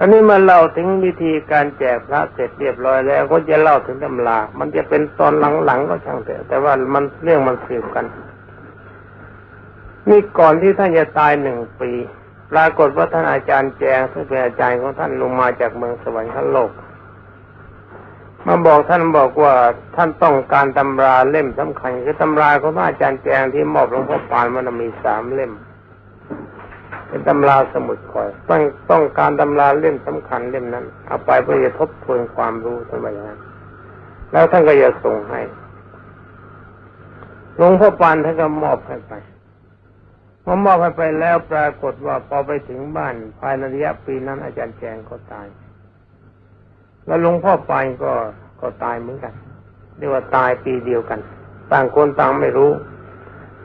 อันนี้มาเล่าถึงวิธีการแจกพระเสร็จเรียบร้อยแล้ว ก็จะเล่าถึงตำรา มันจะเป็นตอนหลังๆก็ช่างเถอะแต่ว่ามันเรื่องมันสืบกัน นี่ก่อนที่ท่านจะตายหนึ่งปี ปรากฏว่าท่านอาจารย์แจงซึ่งเป็นอาจารย์ของท่านลงมาจากเมืองสวรรค์ขั้นโลก มาบอกท่านบอกว่าท่านต้องการตำราเล่มสำคัญคือตำราของท่านอาจารย์แจงที่มอบหลวงพ่อปานมันมีสามเล่ม เป็นตำราสมุดคอยต้องต้องการตำราเล่มสำคัญเล่มนั้น เอาไปเพื่อจะทบทวนความรู้ท่านว่าอย่างนั้นแล้วท่านก็จะส่งให้หลวงพ่อปานท่านก็มอบให้ไปเมื่อมอบให้ไปแล้วปรากฏว่าพอไปถึงบ้าน ภายในระยะปีนั้น อาจารย์แจงก็ตาย แล้วหลวงพ่อปานก็ก็ตายเหมือนกันเรียกว่าตายปีเดียวกัน ต่างคนต่างไม่รู้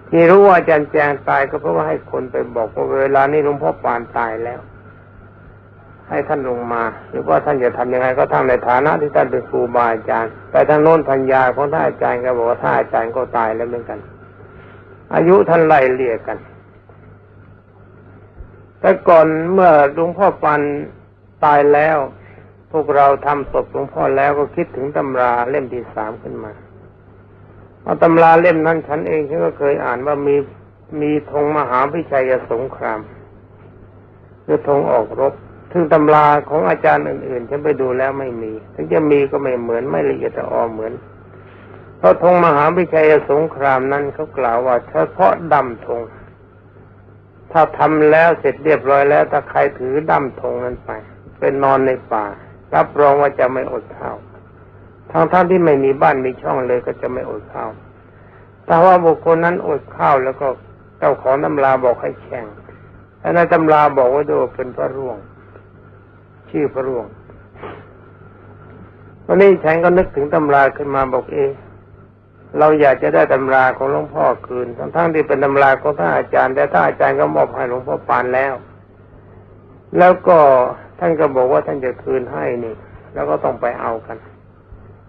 ที่รู้ว่าอาจารย์แจงตายก็เพราะว่าให้คนไปบอกว่าเวลานี้หลวงพ่อปานตายแล้ว ให้ท่านลงมา หรือว่าท่านจะทำยังไงก็ทำในฐานะที่ท่านเป็นครูบาอาจารย์ แต่ทางโน้นพัญญาของท่านอาจารย์ก็บอกว่าท่านอาจารย์ก็ตายแล้วเหมือนกัน อายุท่านไล่เลี่ยกัน แต่ก่อนเมื่อหลวงพ่อปานตายแล้ว พวกเราทำศพหลวงพ่อแล้วก็คิดถึงตำราเล่มที่สามขึ้นมา เอาตำราเล่มนั้นฉันเองฉันก็เคยอ่านว่ามีมีธงมหาวิชัยสงครามคือธงออกรบซึ่งตำราของอาจารย์อื่นๆฉันไปดูแล้วไม่มี ถึงจะมีก็ไม่เหมือนไม่ละเอียดอ่อนเหมือน เพราะธงมหาวิชัยสงครามนั้นเขากล่าวว่า เฉพาะดำธง ถ้าทำแล้วเสร็จเรียบร้อยแล้วถ้าใครถือดำธงนั้นไปเป็นนอนในป่า รับรองว่าจะไม่อดข้าว ทางท่านที่ไม่มีบ้านมีช่องเลยก็จะไม่อดข้าวแต่ว่าบุคคลนั้นอดข้าวแล้วก็เจ้าของตำราบอกให้แข่งแต่ในตำราบอกว่าดูเป็นพระร่วง ชื่อพระร่วงวันนี้ฉันก็นึกถึงตำราขึ้นมาบอกเอเราอยากจะได้ตำราของหลวงพ่อคืน ทั้งทั้งที่เป็นตำราของท่านอาจารย์ แต่ท่านอาจารย์ก็มอบให้หลวงพ่อปานแล้ว แล้วก็ท่านก็บอกว่าท่านจะคืนให้นี่ แล้วก็ต้องไปเอากัน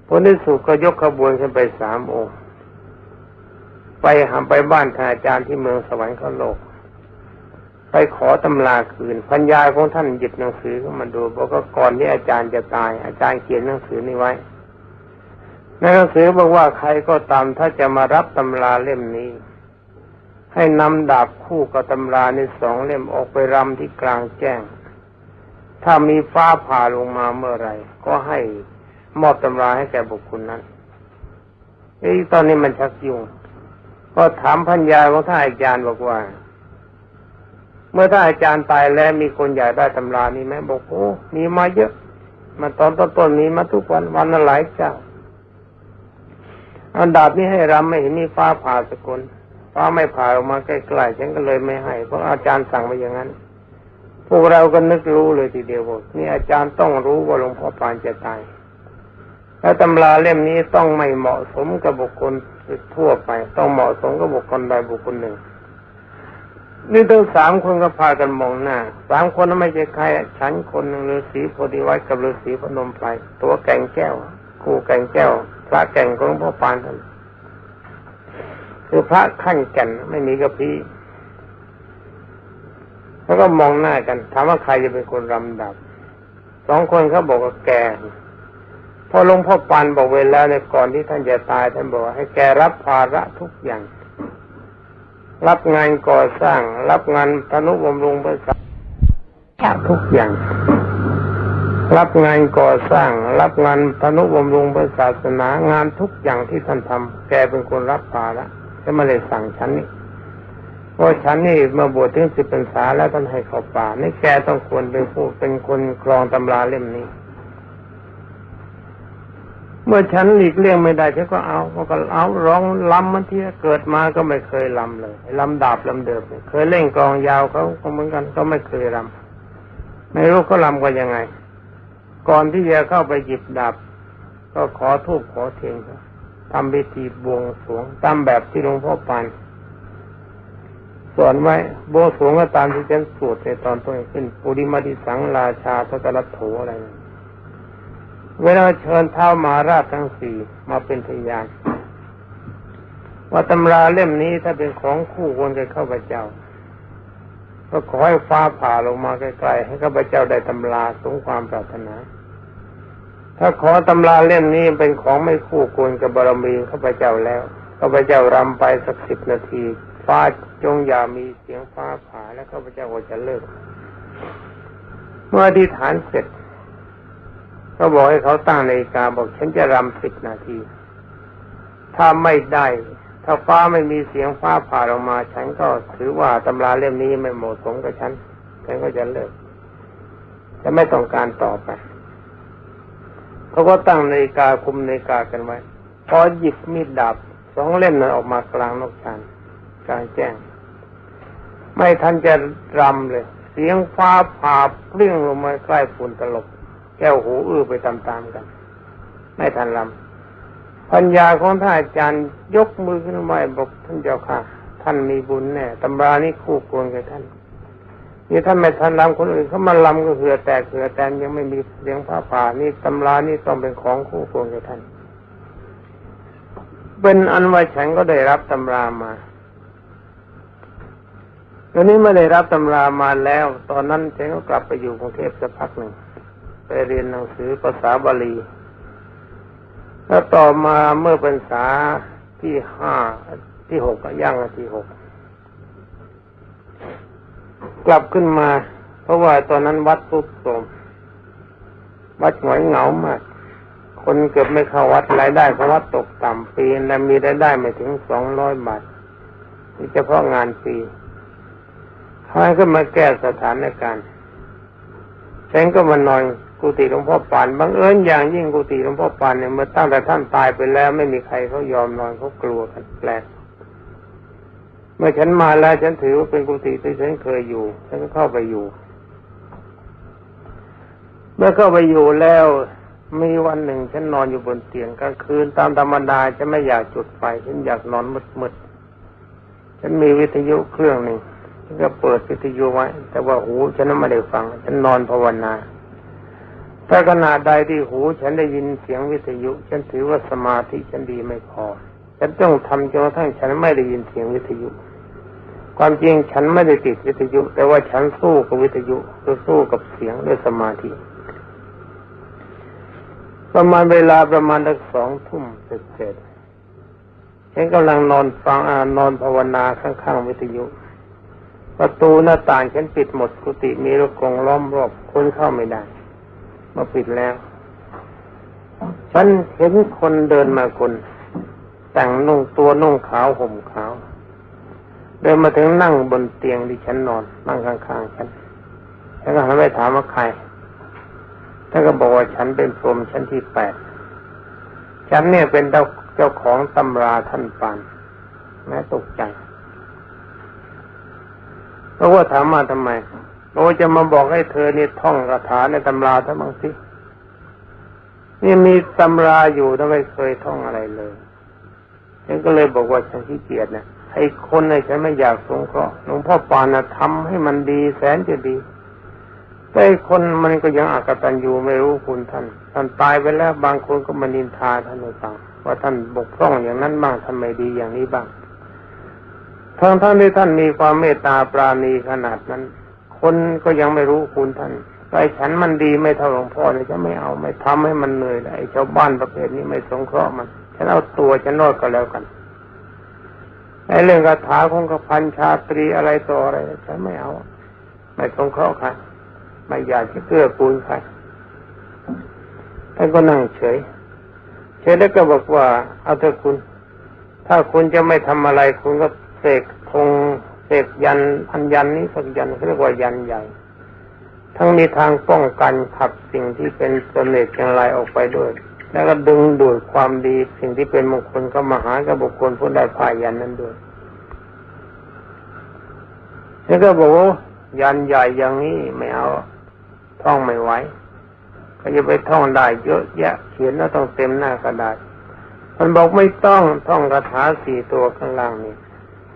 ผลที่สุดก็ยกขบวนขึ้นไปสามองค์ ไปหาไปบ้านท่านอาจารย์ที่เมืองสวรรคโลก ไปขอตำราคืนพัญญาของท่านหยิบหนังสือขึ้นมาดูบอกว่าก่อนที่อาจารย์จะตาย อาจารย์เขียนหนังสือนี้ไว้ในหนังสือบอกว่าใครก็ตามถ้าจะมารับตำราเล่มนี้ ให้นำดาบคู่กับตำราในสองเล่มออกไปรำที่กลางแจ้ง ถ้ามีฟ้าผ่าลงมาเมื่อไรก็ให้ มอบตำราให้แก่บุคคลนั้นไอ้ตอนนี้มันชักยุ่งก็ถามพัญญาของท่านอาจารย์บอกว่า เมื่อท่านอาจารย์ตายแล้วมีคนอยากได้ตำรานี้ไหมบอกโอ้มีมาเยอะ มาตอนต้นๆนี้มาทุกวันวันละหลายเจ้าอันดาบนี้ให้รำไม่เห็นมีฟ้าผ่าสกุลฟ้าไม่ผ่าออกมาใกล้ๆฉันก็เลยไม่ให้ เพราะอาจารย์สั่งมาอย่างนั้น พวกเราก็นึกรู้เลยทีเดียวบอกนี่อาจารย์ต้องรู้ว่าหลวงพ่อปานจะตาย แล้วตำราเล่มนี้ต้องไม่เหมาะสมกับบุคคลทั่วไป ต้องเหมาะสมกับบุคคลใดบุคคลหนึ่ง นี่ทั้งสามคนก็พากันมองหน้าสามคนนั้นไม่ใช่ใครฉันคนหนึ่งฤาษีโพธิวัตกับฤาษีพนมไพรตัวแก่งแก้วครูแก่งแก้ว พระแก่งของพ่อปานท่านคือพระขั้นแก่นไม่มีกระพี้แล้วก็มองหน้ากันถามว่าใครจะเป็นคนรำดับสองคนเขาบอกว่าแก อหลวงพ่อปานบอกเวลาในก่อนที่ท่านจะตายท่านบอกว่าให้แกรับภาระทุกอย่าง รับงานก่อสร้าง รับงานธนุบำรุงบริษัททุกอย่าง รับงานก่อสร้าง รับงานธนุบำรุงพระศาสนางานทุกอย่างที่ท่านทำแกเป็นคนรับภาระจะม่ได้สั่งฉันนี่เพราะฉันนี่มาบวชถึงสิบพรรษาแล้วท่านให้เข้าป่านี่แกต้องควรเป็นผู้เป็นคนครองตำราเล่มนี้ เมื่อฉันหลีกเลี่ยงไม่ได้ฉันก็เอาก็เอาร้องลำมันที่เกิดมาก็ไม่เคยลำเลยลำดาบลำเดิมเคยเล่นกองยาวเขาก็เหมือนกันก็ไม่เคยลำไม่รู้เขาลำกันยังไง ก่อนที่จะเข้าไปหยิบดาบก็ขอทูบขอเทียนทำพิธีบวงสรวงตามแบบที่หลวงพ่อปานสอนไว้บวงสรวงก็ตามที่ฉันสวดในตอนต้นขึ้นปุริมาติสังราชาทศรัตโถอะไรนะ เวลาเชิญเท้ามาราชทั้งสี่มาเป็นพยานว่าตำราเล่มนี้ถ้าเป็นของคู่ควรจะเข้าพเจ้า ก็ขอให้ฟ้าผ่าลงมาใกล้ๆให้ข้าพเจ้าได้ตำราสงความปรารถนา ถ้าขอตำราเล่มนี้เป็นของไม่คู่ควรกับบารมีข้าพเจ้าแล้วข้าพเจ้ารำไปสักสิบนาที ฟ้าจงอย่ามีเสียงฟ้าผ่าแล้วข้าพเจ้าก็จะเลิก เมื่ออธิษฐานเสร็จ ก็บอกให้เขาตั้งนาฬิกาบอกฉันจะรำสิบนาที ถ้าไม่ได้ ถ้าฟ้าไม่มีเสียงฟ้าผ่าลงมา ฉันก็ถือว่าตำราเล่มนี้ไม่เหมาะสมกับฉัน ฉันก็จะเลิกจะไม่ต้องการต่อไปเขาก็ตั้งนาฬิกาคุมนาฬิกากันไว้พอหยิบมีดดาบสองเล่มนั้นออกมากลางนกชานกลางแจ้ง ไม่ทันจะรำเลย เสียงฟ้าผ่าเปรี้ยงลงมาใกล้ฝุ่นตลบ แก้วหูอื้อไปตามๆกัน ไม่ทันรำพัญญาของท่านอาจารย์ยกมือขึ้นมาบอกท่านเจ้าค่ะ ท่านมีบุญแน่ตำรานี้คู่ควรกับท่านนี่ท่านไม่ทันรำคนอื่นเขามาลำก็เหือแตกเหือแตนยังไม่มีเสียงผ้าผ่านี่ตำรานี่ต้องเป็นของคู่ควรกับท่าน เป็นอันว่าฉันก็ได้รับตำรามาตอนนี้ไม่ได้รับตำรามาแล้ว ตอนนั้นฉันก็กลับไปอยู่กรุงเทพสักพักหนึ่ง ไปเรียนหนังสือภาษาบาลีแล้วต่อมาเมื่อเป็นษาที่ห้าที่หกก็ย่างที่หกกลับขึ้นมา เพราะว่าตอนนั้นวัดทุดโทมวัดหงอยเหงามาก คนเกือบไม่เข้าวัดรายได้ของวัดตกต่ำปีและมีรายได้ไม่ถึงสองร้อยบาทนี่เฉพาะงานปีท้ายก็มาแก้สถานการณ์ฉันก็มานอน กุฏิหลวงพ่อปานบังเอิญอย่างยิ่งกุฏิหลวงพ่อปานเนี่ยเมื่อตั้งแต่ท่านตายไปแล้ว ไม่มีใครเขายอมนอนเขากลัวกันแปลกเมื่อฉันมาแล้วฉันถือว่าเป็นกุฏิที่ฉันเคยอยู่ ฉันก็เข้าไปอยู่ เมื่อเข้าไปอยู่แล้วมีวันหนึ่งฉันนอนอยู่บนเตียงกลางคืนตามธรรมดาฉันไม่อยากจุดไฟฉันอยากนอนมืดๆฉันมีวิทยุเครื่องหนึ่งฉันก็เปิดวิทยุไว้ แต่ว่าหูฉันนั้นไม่ได้ฟัง ฉันนอนภาวนา ถ้าขณะใดที่หู ฉันได้ยินเสียงวิทยุ ฉันถือว่าสมาธิฉันดีไม่พอ ฉันต้องทำจนกระทั่งฉันไม่ได้ยินเสียงวิทยุ ความจริงฉันไม่ได้ติดวิทยุ แต่ว่าฉันสู้กับวิทยุคือสู้กับเสียงด้วยสมาธิ ประมาณเวลาประมาณสักสองทุ่มเสร็จฉันกำลังนอนฟังอ่านอนภาวนาข้างๆวิทยุประตูหน้าต่างฉันปิดหมดกุฏิมีลูกกรงล้อมรอบคนเข้าไม่ได้ มาปิดแล้ว ฉันเห็นคนเดินมาคน แต่งนุ่งตัวนุ่งขาวห่มขาว เดินมาถึงนั่งบนเตียงที่ฉันนอน นั่งข้างๆฉันฉันก็หันไปถามว่าใครท่านก็บอกว่าฉันเป็นพรหมชั้นที่แปดฉันเนี่ยเป็นเจ้าเจ้าของตำราท่านปานแม้ตกใจเพราะว่าถามมาทำไม โอ้จะมาบอกให้เธอเนี่ยท่องคาถาในตำราทั้งบางสินี่มีตำราอยู่แต่ไมเคยท่องอะไรเลยฉันก็เลยบอกว่าฉันขี้เกียจนะไอ้คนเนี่ยฉันไม่อยากสงเคราะห์หลวงพ่อปานนะทำให้มันดีแสนจะดีแต่ไอ้คนมันก็ยังอากตันอยู่ไม่รู้คุณท่าน ท่านตายไปแล้วบางคนก็มานินทาท่านให้ฟังว่าท่านบกพร่องอย่างนั้นบ้างทำไม่ดีอย่างนี้บ้างทั้งท่านที่ท่านมีความเมตตาปราณีขนาดนั้น คนก็ยังไม่รู้คุณท่านไอ้ฉันมันดีไม่เท่าหลวงพ่อเนี่ยฉันไม่เอาไม่ทำให้มันเหนื่อยเลยไอ้ชาวบ้านประเภทนี้ไม่สงเคราะห์มันฉันเอาตัวฉันนอดก็แล้วกันไอ้เรื่องคาถาของกระพันชาตรีอะไรต่ออะไรฉันไม่เอา ไม่สงเคราะห์ใครไม่อยากจะเกื้อกูลใครท่านก็นั่งเฉย เฉยแล้วก็บอกว่า เอาเถอะคุณ ถ้าคุณจะไม่ทำอะไรคุณก็เสกธง เสกยันพันยันนี้สักยันเขาเรียกว่ายันใหญ่ ทั้งมีทางป้องกันขับสิ่งที่เป็นเสน่ห์จังไรออกไปด้วย แล้วก็ดึงดูดความดีสิ่งที่เป็นมงคลก็มาหากับบุคคลผู้ได้ผ่ายันนั้นด้วยแล้วก็บอกว่ายันใหญ่อย่างนี้ไม่เอาท่องไม่ไหวก็จะไปท่องได้เยอะแยะเขียนแล้วต้องเต็มหน้ากระดาษมันบอกไม่ต้องท่องคาถาสี่ตัวข้างล่างนี่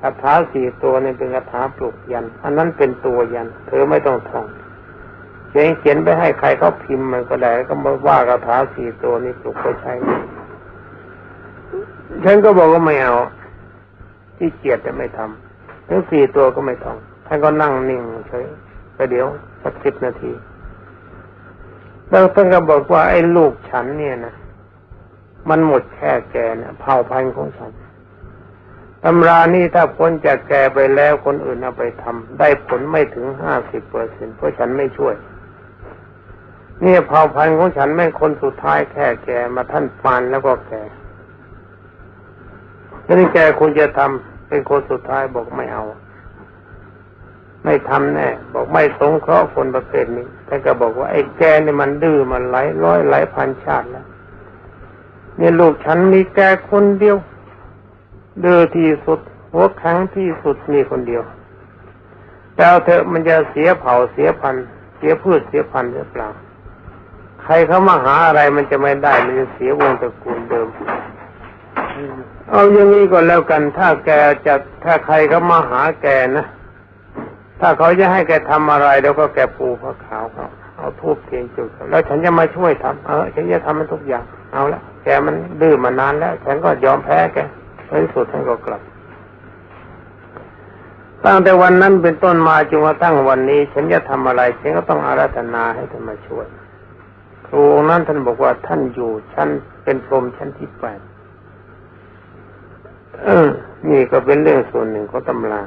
คาถาสี่ตัวนี่เป็นคาถาปลุกยัน อันนั้นเป็นตัวยัน เธอไม่ต้องท่องเขียนเขียนไปให้ใครเขาพิมพ์มันก็ได้ก็มาว่าคาถาสี่ตัวนี้ปลุกไปใช้ฉันก็บอกว่าไม่เอาที่เกียดจะไม่ทำทั้งสี่ตัวก็ไม่ท่องท่านก็นั่งนิ่งเฉยไปเดี๋ยวสักสิบนาทีแล้วท่านก็บอกว่าไอ้ลูกฉันเนี่ยนะมันหมดแค่แกเนี่ยเผ่าพันธุ์ของฉัน ตำรานี่ถ้าพ้นจากแกไปแล้วคนอื่นเอาไปทำได้ผลไม่ถึงห้าสิบเปอร์เซ็นเพราะฉันไม่ช่วย เนี่ยเผ่าพันธุ์ของฉันแม่งคนสุดท้ายแค่แกมาท่านปานแล้วก็แกนี่แกคุณจะทำเป็นคนสุดท้ายบอกไม่เอา ไม่ทำแน่บอกไม่สงเคราะห์คนประเภทนี้แต่ก็บอกว่าไอ้แกนี่มันดื้อมันหลายร้อยหลายพันชาติแล้วเนี่ยลูกฉันมีแกคนเดียว ดื้อที่สุด หัวแข็งที่สุดมีคนเดียวแต่เอาเถอะมันจะเสียเผ่าเสียพันเสียพืชเสียพันหรือเปล่า ใครเขามาหาอะไรมันจะไม่ได้ มันจะเสียวงตระกูลเดิม เอาอย่างนี้ก็แล้วกันถ้าแกจะถ้าใครเขามาหาแกนะถ้าเขาจะให้แกทำอะไรแล้วก็แกปูผ้าขาวเขาเอาทูบเทียนจุดแล้วฉันจะมาช่วยทำเออฉันจะทำมันทุกอย่าง เอาละแกมันดื้อมานานแล้ว ฉันก็ยอมแพ้แก ในสุดท่านก็กลับ ตั้งแต่วันนั้นเป็นต้นมาจนกระทั่งวันนี้ ฉันจะทำอะไรฉันก็ต้องอาราธนาให้ท่านมาช่วยครูองค์นั้นท่านบอกว่าท่านอยู่ชั้นเป็นพรหมชั้นที่แปดนี่ก็เป็นเรื่องส่วนหนึ่งของตำรา